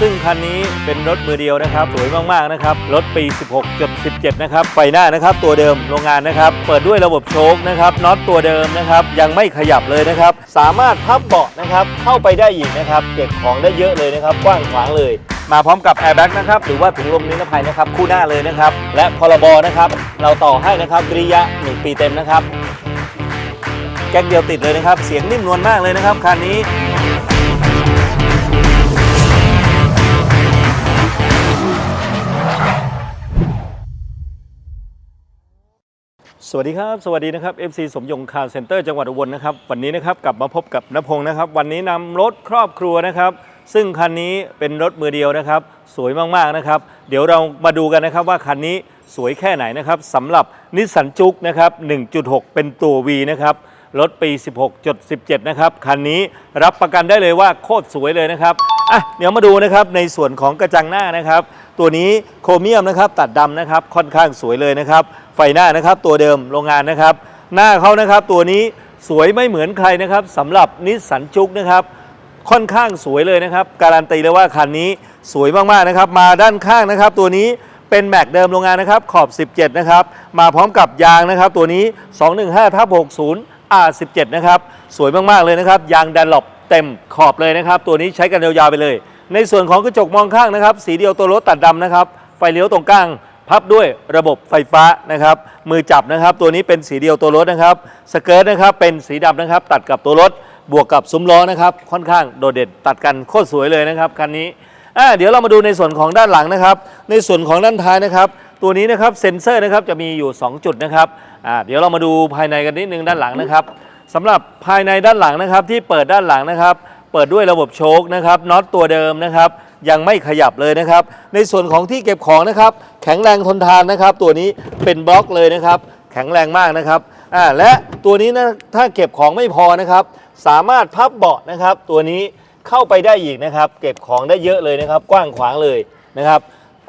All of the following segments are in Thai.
ซึ่งคันนี้เป็นรถมือเดียวนะครับ สวยมากๆนะครับ รถปี 16จด17 นะครับ ไฟหน้านะครับ ตัวเดิมโรงงานนะครับ เปิดด้วยระบบโชคนะครับ น็อตตัวเดิมนะครับ ยังไม่ขยับเลยนะครับ สามารถพับเบาะนะครับ เข้าไปได้อีกนะครับ เก็บของได้เยอะเลยนะครับ กว้างขวางเลย มาพร้อมกับแอร์แบ็กนะครับ หรือว่าถุงลมนิรภัยนะครับ คู่หน้าเลยนะครับ และพรบนะครับ เราต่อให้นะครับวิริยะ 1 ปีเต็มนะครับ แก๊กเดียวติดเลยนะครับ เสียงนิ่มนวลมากเลยนะครับ คันนี้ สวัสดีครับ สวัสดีนะครับ FC สมยงคาร์เซ็นเตอร์จังหวัดอุบลนะครับ วันนี้นะครับกลับมาพบกับนพงศ์นะครับ วันนี้นำรถครอบครัวนะครับ ซึ่งคันนี้เป็นรถมือเดียวนะครับ สวยมากๆนะครับ เดี๋ยวเรามาดูกันนะครับว่าคันนี้สวยแค่ไหนนะครับสำหรับนิสสันจุกนะครับ 1.6 เป็นตัว V นะครับรถปี 16.17 นะครับ คันนี้รับประกันได้เลยว่าโคตรสวยเลยนะครับอะเดี๋ยวมาดูนะครับในส่วนของกระจังหน้านะครับ ตัวนี้โครเมียมนะครับตัดดำนะครับค่อนข้างสวยเลยนะครับ ไฟหน้านะครับตัวเดิมโรงงานนะครับ หน้าเขานะครับตัวนี้สวยไม่เหมือนใครนะครับสำหรับนิสสันจุกนะครับค่อนข้างสวยเลยนะครับ การันตีเลยว่าคันนี้สวยมากๆนะครับ มาด้านข้างนะครับ ตัวนี้เป็นแม็กเดิมโรงงานนะครับขอบ 17 นะครับ มาพร้อมกับยางนะครับ ตัวนี้ 215ทับ60 R17 นะครับ สวยมากๆเลยนะครับ ยางดันหลบเต็มขอบเลยนะครับ ตัวนี้ใช้กันยาวๆไปเลย ในส่วนของกระจกมองข้างนะครับ สีเดียวตัวรถตัดดำนะครับ ไฟเลี้ยวตรงกลาง พับด้วยระบบไฟฟ้านะครับ มือจับนะครับ ตัวนี้เป็นสีเดียวตัวรถนะครับ สเกิร์ตนะครับเป็นสีดำนะครับ ตัดกับตัวรถบวกกับซุ้มล้อนะครับ ค่อนข้างโดดเด่นตัดกันโคตรสวยเลยนะครับคันนี้อ่าเดี๋ยวเรามาดูในส่วนของด้านหลังนะครับ ในส่วนของด้านท้ายนะครับ ตัวนี้นะครับเซ็นเซอร์นะครับจะมีอยู่ 2 จุดนะครับอ่าเดี๋ยวเรามาดูภายในกันนิดนึงด้านหลังนะครับสำหรับภายในด้านหลังนะครับที่เปิดด้านหลังนะครับ เปิดด้วยระบบโชคนะครับน็อตตัวเดิมนะครับยังไม่ขยับเลยนะครับ ในส่วนของที่เก็บของนะครับ แข็งแรงทนทานนะครับ ตัวนี้เป็นบล็อกเลยนะครับ แข็งแรงมากนะครับอ่าและตัวนี้นะถ้าเก็บของไม่พอนะครับ สามารถพับเบาะนะครับ ตัวนี้เข้าไปได้อีกนะครับ เก็บของได้เยอะเลยนะครับ กว้างขวางเลยนะครับ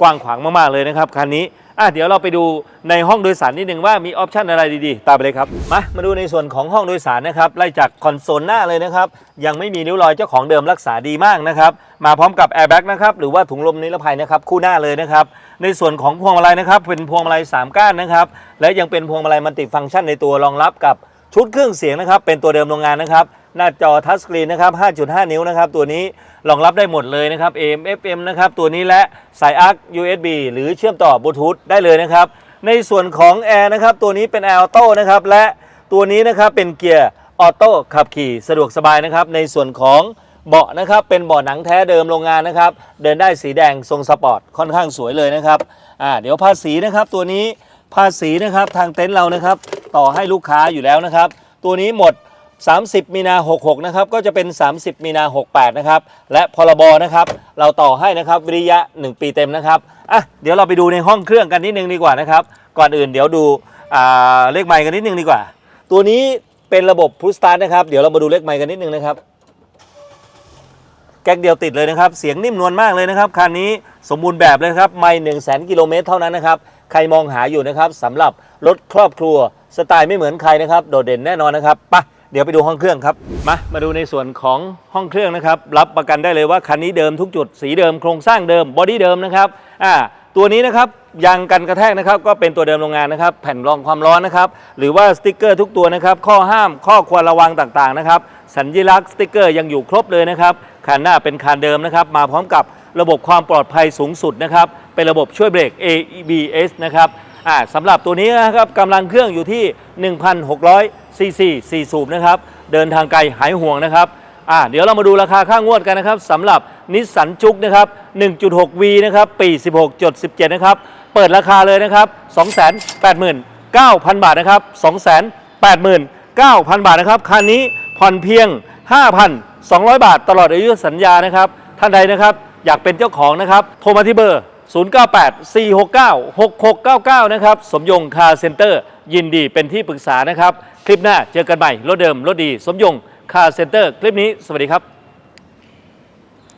กว้างขวางมากๆเลยนะครับคันนี้ อะเดี๋ยวเราไปดูในห้องโดยสารนิดหนึ่งว่ามีออปชันอะไรดีๆ ตามไปเลยครับ มามาดูในส่วนของห้องโดยสารนะครับไล่จากคอนโซลหน้าเลยนะครับ ยังไม่มีริ้วรอยเจ้าของเดิมรักษาดีมากนะครับ มาพร้อมกับแอร์แบ็กนะครับหรือว่าถุงลมนิรภัยนะครับคู่หน้าเลยนะครับ ในส่วนของพวงมาลัยนะครับเป็นพวงมาลัย3ก้านนะครับและยังเป็นพวงมาลัยมัลติฟังก์ชันในตัวรองรับกับชุดเครื่องเสียงนะครับเป็นตัวเดิมโรงงานนะครับ หน้าจอทัชสกรีนนะครับ 5.5 นิ้วนะครับ ตัวนี้รองรับได้หมดเลยนะครับ AM FM นะครับ ตัวนี้และสายอาร์ USB หรือเชื่อมต่อบลูทูธได้เลยนะครับ ในส่วนของแอร์นะครับ ตัวนี้เป็นแอร์ออโต้นะครับ และตัวนี้นะครับเป็นเกียร์ออโต้ขับขี่สะดวกสบายนะครับ ในส่วนของเบาะนะครับ เป็นเบาะหนังแท้เดิมโรงงานนะครับ เดินได้สีแดงทรงสปอร์ตค่อนข้างสวยเลยนะครับ อ่า เดี๋ยวภาษีนะครับ ตัวนี้ภาษีนะครับทางเต็นท์เรานะครับ ต่อให้ลูกค้าอยู่แล้วนะครับ ตัวนี้หมด 30 มีนา 66 นะครับ ก็จะเป็น 30 มีนา 68 นะครับ และพรบนะครับ เราต่อให้นะครับวิริยะ 1 ปีเต็มนะครับ อะ เดี๋ยวเราไปดูในห้องเครื่องกันนิดนึงดีกว่านะครับ ก่อนอื่นเดี๋ยวดูอ่าเลขไมค์กันนิดนึงดีกว่า ตัวนี้เป็นระบบพุชสตาร์ทนะครับ เดี๋ยวเรามาดูเลขไมค์กันนิดนึงนะครับ แก๊กเดียวติดเลยนะครับ เสียงนิ่มนวลมากเลยนะครับคันนี้สมบูรณ์แบบเลยครับ ไม่1 0 0 0 0แกิโลเมตรเท่านั้นนะครับ ใครมองหาอยู่นะครับสำหรับรถครอบครัวสไตล์ไม่เหมือนใครนะครับ โดดเด่นแน่นอนนะครับไปะ เดี๋ยวไปดูห้องเครื่องครับ มา มาดูในส่วนของห้องเครื่องนะครับ รับประกันได้เลยว่าคันนี้เดิมทุกจุด สีเดิม โครงสร้างเดิม บอดี้เดิมนะครับ อ่า ตัวนี้นะครับยางกันกระแทกนะครับ ก็เป็นตัวเดิมโรงงานนะครับ แผ่นรองความร้อนนะครับ หรือว่าสติกเกอร์ทุกตัวนะครับ ข้อห้าม ข้อควรระวังต่างๆนะครับ สัญลักษณ์สติกเกอร์ยังอยู่ครบเลยนะครับ คันหน้าเป็นคันเดิมนะครับ มาพร้อมกับระบบความปลอดภัยสูงสุดนะครับ เป็นระบบช่วยเบรก ABS นะครับ อ่าสำหรับตัวนี้นะครับกำลังเครื่องอยู่ที่ 1,600 ซีซี4สูบนะครับ เดินทางไกลหายห่วงนะครับอ่าเดี๋ยวเรามาดูราคาค่างวดกันนะครับสำหรับนิสสันจุกนะครับ 1.6V นะครับ ปี 16.17 นะครับ เปิดราคาเลยนะครับ 289,000 บาทนะครับ 289,000 บาทนะครับ คันนี้ผ่อนเพียง 5,200 บาทตลอดอายุสัญญานะครับ ท่านใดนะครับอยากเป็นเจ้าของนะครับ โทรมาที่เบอร์ 0984696699 นะครับ สมยงคาร์เซ็นเตอร์ ยินดีเป็นที่ปรึกษานะครับ ลิปหน้าเจอกันใหม่รถเดิมรถดี สมยงคาร์เซ็นเตอร์ คลิปนี้ สวัสดีครับ